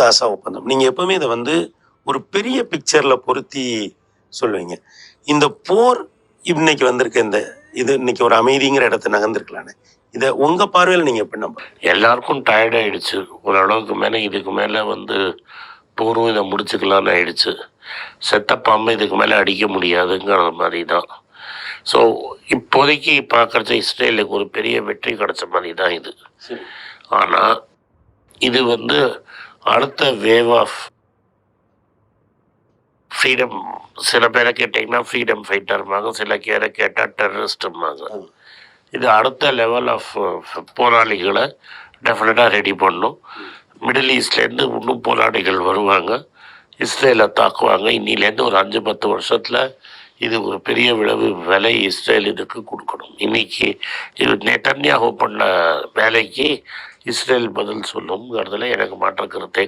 காசா ஒப்பந்தம். நீங்க எப்பவுமே இதை வந்து ஒரு பெரிய பிக்சர்ல பொருத்தி சொல்லுவீங்க. இந்த போர் இன்னைக்கு வந்திருக்க இந்த இது இன்னைக்கு ஒரு அமைதிங்கிற இடத்த நகர்ந்துருக்கலான்னு. இதை உங்க பார்வையில் நீங்க எப்படி நம்புறீங்க? எல்லாருக்கும் டயர்ட் ஆயிடுச்சு. ஓரளவுக்கு மேலே இதுக்கு மேலே வந்து போரும் இதை முடிச்சுக்கலான்னு ஆயிடுச்சு. செத்த பாம்பு இதுக்கு மேலே அடிக்க முடியாதுங்கிற மாதிரி தான் ஸோ இப்போதைக்கு பார்க்குறது இஸ்ரேலுக்கு ஒரு பெரிய வெற்றி கிடைச்ச மாதிரி தான் இது ஆனால் இது வந்து அடுத்த வேவ் ஆஃப் ஃப்ரீடம் சில பேரை கேட்டிங்கன்னா ஃப்ரீடம் ஃபைட்டர்மாங்க சில பேரை கேட்டால் டெரரிஸ்ட்டுமாங்க ம். இது அடுத்த லெவல் ஆஃப் போராளிகளை டெஃபினட்டாக ரெடி பண்ணும். மிடில் ஈஸ்ட்லேருந்து இன்னும் போராளிகள் வருவாங்க. இஸ்ரேலை தாக்குவாங்க. இன்னிலேருந்து ஒரு அஞ்சு பத்து வருஷத்தில் இது ஒரு பெரிய விளைவு விலை இஸ்ரேல் இதுக்கு கொடுக்கணும். இன்னைக்கு இது நெட்டன்யாகு பண்ண வேலைக்கு இஸ்ரேல் பதில் சொல்லுங்கிறதுல எனக்கு மாற்ற கருத்தே